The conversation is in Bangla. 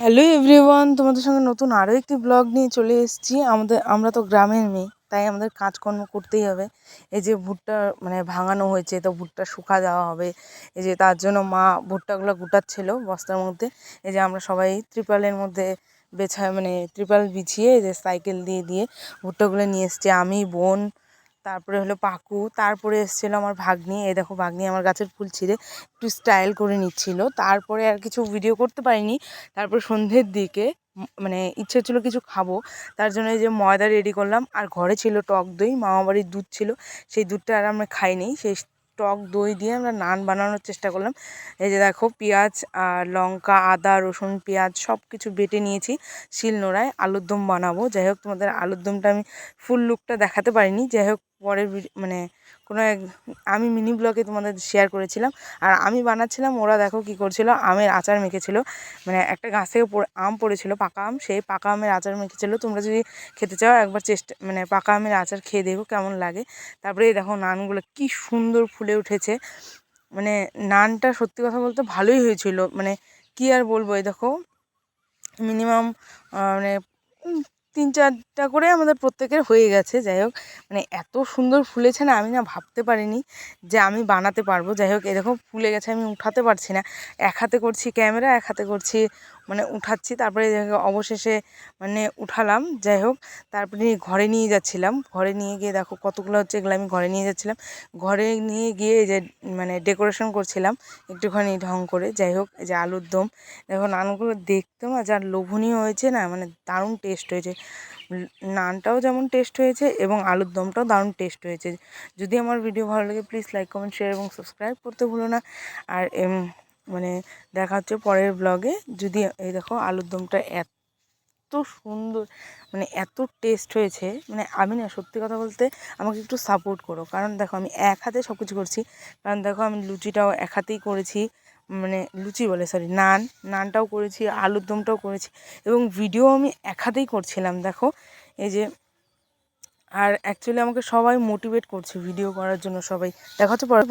হ্যালো এভরিওয়ান তোমাদের সঙ্গে নতুন আরও একটি ব্লগ নিয়ে চলে এসেছি। আমাদের, আমরা তো গ্রামের মেয়ে, তাই আমাদের কাজকর্ম করতেই হবে। এই যে ভুট্টা মানে ভাঙানো হয়েছে, তো ভুট্টা শুকা দেওয়া হবে। এই যে তার জন্য মা ভুট্টাগুলো গুটাচ্ছিল বস্তার মধ্যে। এই যে আমরা সবাই ত্রিপালের মধ্যে বেছা মানে ত্রিপাল বিছিয়ে, এই যে সাইকেল দিয়ে দিয়ে ভুট্টাগুলো নিয়ে এসছি। আমি, বোন তারপরে হলো পাকু, তারপরে এসেছিল আমার ভাগ্নি। এই দেখো ভাগ্নি আমার গাছের ফুল ছিঁড়ে একটু স্টাইল করে নিচ্ছিল। তারপরে আর কিছু ভিডিও করতে পারিনি। তারপর সন্ধ্যের দিকে মানে ইচ্ছে হচ্ছিল কিছু খাব। তার জন্য এই যে ময়দা রেডি করলাম। আর ঘরে ছিল টক দই মামাবাড়ির দুধ ছিল। সেই দুধটা আর আমরা খাইনি। সেই টক দই দিয়ে আমরা নান বানানোর চেষ্টা করলাম। এই যে দেখো পেঁয়াজ আর লঙ্কা, আদা, রসুন, পেঁয়াজ সব কিছু বেটে নিয়েছি শিলনোড়ায়। আলুর দম বানাবো। যাই হোক তোমাদের আলুর দমটা আমি ফুল লুকটা দেখাতে পারিনি। যাই হোক পরের মানে কোনো এক, আমি মিনি ব্লগে তোমাদের শেয়ার করেছিলাম। আর আমি বানাচ্ছিলাম, ওরা দেখো কী করছিল, আমের আচার মেখেছিল। মানে একটা গাছ থেকে আম পড়েছিল, পাকা আম। সেই পাকা আমের আচার মেখেছিল। তোমরা যদি খেতে চাও, একবার চেষ্টা মানে পাকা আমের আচার খেয়ে দেখো কেমন লাগে। তারপরে দেখো নানগুলো কি সুন্দর ফুলে উঠেছে। মানে নানটা সত্যি কথা বলতে ভালোই হয়েছিল। মানে কী আর বলব, এই দেখো মিনিমাম মানে তিন চারটা করে আমাদের প্রত্যেকের হয়ে গেছে, যাই হোক। মানে এত সুন্দর ফুলেছে না, আমি না ভাবতে পারিনি যে আমি বানাতে পারব। যাই হোক দেখো ফুলে গেছে, আমি উঠাতে পারছি না। এক হাতে করছি ক্যামেরা, এক হাতে করছি মানে উঠাচ্ছি। তারপরে অবশেষে মানে উঠালাম, যাই হোক। তারপরে ঘরে নিয়ে যাচ্ছিলাম। ঘরে নিয়ে গিয়ে দেখো কতগুলো হচ্ছে এগুলো আমি ঘরে নিয়ে যাচ্ছিলাম। ঘরে নিয়ে গিয়ে যে মানে ডেকোরেশন করছিলাম, একটুখানি ঢং করে। যাই হোক, এই যে আলুর দম। দেখো, নানগুলো দেখতেও না যা লোভনীয় হয়েছে না মানে দারুণ টেস্ট হয়েছে। নানটাও যেমন টেস্ট হয়েছে এবং আলুর দমটাও দারুণ টেস্ট হয়েছে। যদি আমার ভিডিও ভালো লাগে প্লিজ লাইক কমেন্ট শেয়ার এবং সাবস্ক্রাইব করতে ভুলো না। আর মানে দেখা হচ্ছে পরের ব্লগে যদি এই দেখো আলুর দমটা এত সুন্দর মানে এত টেস্ট হয়েছে মানে আমি না সত্যি কথা বলতে আমাকে একটু সাপোর্ট করো। কারণ দেখো আমি এক হাতে সব কিছু করছি। কারণ দেখো আমি লুচিটাও এক হাতেই করেছি। মানে লুচি বলে সরি নান, নানটাও করেছি, আলুর দমটাও করেছি এবং ভিডিও আমি এক হাতেই করছিলাম, দেখো। এই যে, আর অ্যাকচুয়ালি আমাকে সবাই মোটিভেট করছে ভিডিও করার জন্য সবাই। দেখা পরে